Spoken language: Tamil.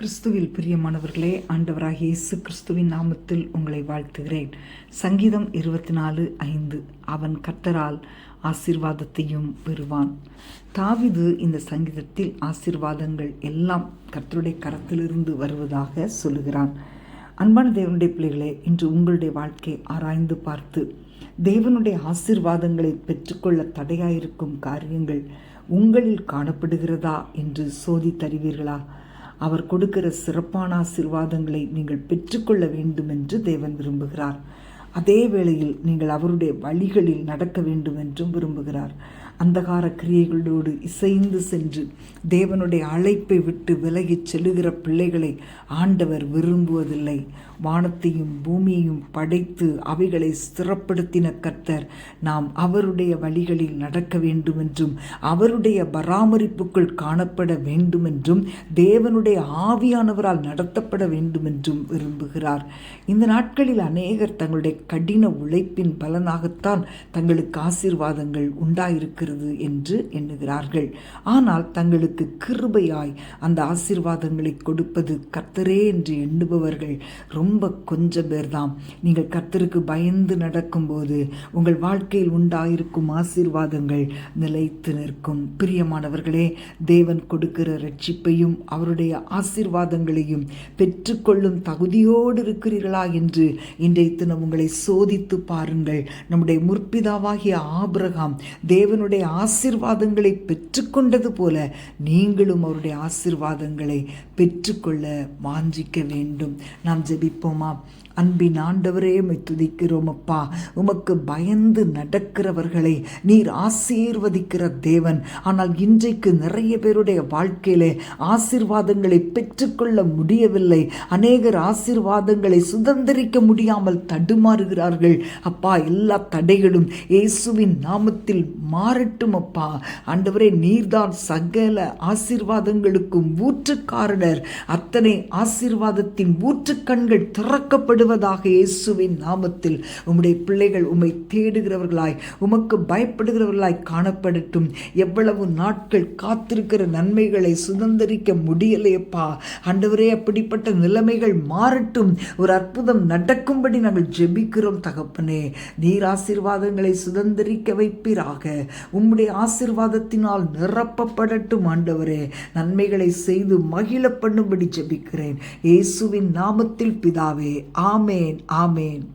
கிறிஸ்துவில் பிரியமானவர்களே ஆண்டவராக இயேசு கிறிஸ்துவின் நாமத்தில் உங்களை வாழ்த்துகிறேன். சங்கீதம் இருபத்தி நாலு ஐந்து அவன் கர்த்தரால் ஆசீர்வாதத்தையும் பெறுவான். தாவிது இந்த சங்கீதத்தில் ஆசீர்வாதங்கள் எல்லாம் கர்த்தருடைய கரத்திலிருந்து வருவதாக சொல்லுகிறான். அன்பான தேவனுடைய பிள்ளைகளே இன்று உங்களுடைய வாழ்க்கையை ஆராய்ந்து பார்த்து தேவனுடைய ஆசீர்வாதங்களை பெற்றுக்கொள்ள தடையாயிருக்கும் காரியங்கள் உங்களில் காணப்படுகிறதா என்று சோதித்தறிவீர்களா? அவர் கொடுக்கிற சிறப்பான ஆசீர்வாதங்களை நீங்கள் பெற்றுக்கொள்ள வேண்டும் என்று தேவன் விரும்புகிறார். அதே வேளையில் நீங்கள் அவருடைய வழிகளில் நடக்க வேண்டும் என்றும் விரும்புகிறார். அந்தகார கிரியைகளோடு இசைந்து சென்று தேவனுடைய அழைப்பை விட்டு விலகிச் செல்லுகிற பிள்ளைகளை ஆண்டவர் விரும்புவதில்லை. வானத்தையும் பூமியையும் படைத்து அவைகளை ஸ்திரப்படுத்தின கர்த்தர் நாம் அவருடைய வழிகளில் நடக்க வேண்டும் என்றும் அவருடைய பராமரிப்புக்குள் காணப்பட வேண்டும் என்றும் தேவனுடைய ஆவியானவரால் நடத்தப்பட வேண்டும் என்றும் விரும்புகிறார். இந்த நாட்களில் அநேகர் தங்களுடைய கடின உழைப்பின் பலனாகத்தான் தங்களுக்கு ஆசீர்வாதங்கள் உண்டாயிருக்கிறது என்று எண்ணுகிறார்கள். ஆனால் தங்களுக்கு கிருபையாய் அந்த ஆசீர்வாதங்களை கொடுப்பது கர்த்தரே என்று எண்ணுபவர்கள் ரொம்ப கொஞ்சம் பேர்தான் நீங்கள் கர்த்தருக்கு பயந்து நடக்கும்போது உங்கள் வாழ்க்கையில் உண்டாயிருக்கும் ஆசீர்வாதங்கள் நிலைத்து நிற்கும். பிரியமானவர்களே தேவன் கொடுக்கிற ரட்சிப்பையும் அவருடைய ஆசீர்வாதங்களையும் பெற்றுக்கொள்ளும் தகுதியோடு இருக்கிறீர்களா என்று இன்றைய தினம் உங்களை சோதித்து பாருங்கள். நம்முடைய முற்பிதாவாகிய ஆபிரகாம் தேவனுடைய ஆசீர்வாதங்களை பெற்றுக்கொண்டது போல நீங்களும் அவருடைய ஆசீர்வாதங்களை பெற்றுக்கொள்ள வாஞ்சிக்க வேண்டும். நாம் ஜெபிப்போமா? அன்பின் ஆண்டவரே துதிக்கிறோம் அப்பா. உமக்கு பயந்து நடக்கிறவர்களை நீர் ஆசீர்வதிக்கிற தேவன். ஆனால் இன்றைக்கு நிறைய பேருடைய வாழ்க்கையிலே ஆசீர்வாதங்களை பெற்றுக்கொள்ள முடியவில்லை. அநேகர் ஆசிர்வாதங்களை சுதந்திரிக்க முடியாமல் மாறுகிறார்கள். அப்பா எல்லா தடைகளும் இயேசுவின் நாமத்தில் மாறட்டும் அப்பா. ஆண்டவரே நீர்தான் சகல ஆசீர்வாதங்களுக்கும் ஊற்றுக்காரனர் அத்தனை ஆசீர்வாதத்தின் ஊற்றுக்கண்கள் திறக்கப்படுவதாக இயேசுவின் நாமத்தில். உம்முடைய பிள்ளைகள் உம்மை தேடுகிறவர்களாய் உமக்கு பயப்படுகிறவர்களாய் காணப்படட்டும். எவ்வளவு நாட்கள் காத்திருக்கிற நன்மைகளை சுதந்திரிக்க முடியலையப்பா ஆண்டவரே அப்படிப்பட்ட நிலைமைகள் மாறட்டும். ஒரு அற்புதம் நடக்கும்படி நாங்கள் ஜெபி ஜெபிக்கிறோம் தகப்பனே. நீர் ஆசீர்வாதங்களை சுதந்திரிக்க வைப்பீராக. உம்முடைய ஆசீர்வாதத்தினால் நிரப்பப்படட்டும் ஆண்டவரே. நன்மைகளை செய்து மகிழ பண்ணும்படி ஜெபிக்கிறேன். இயேசுவின் நாமத்தில் பிதாவே. ஆமேன் ஆமேன்.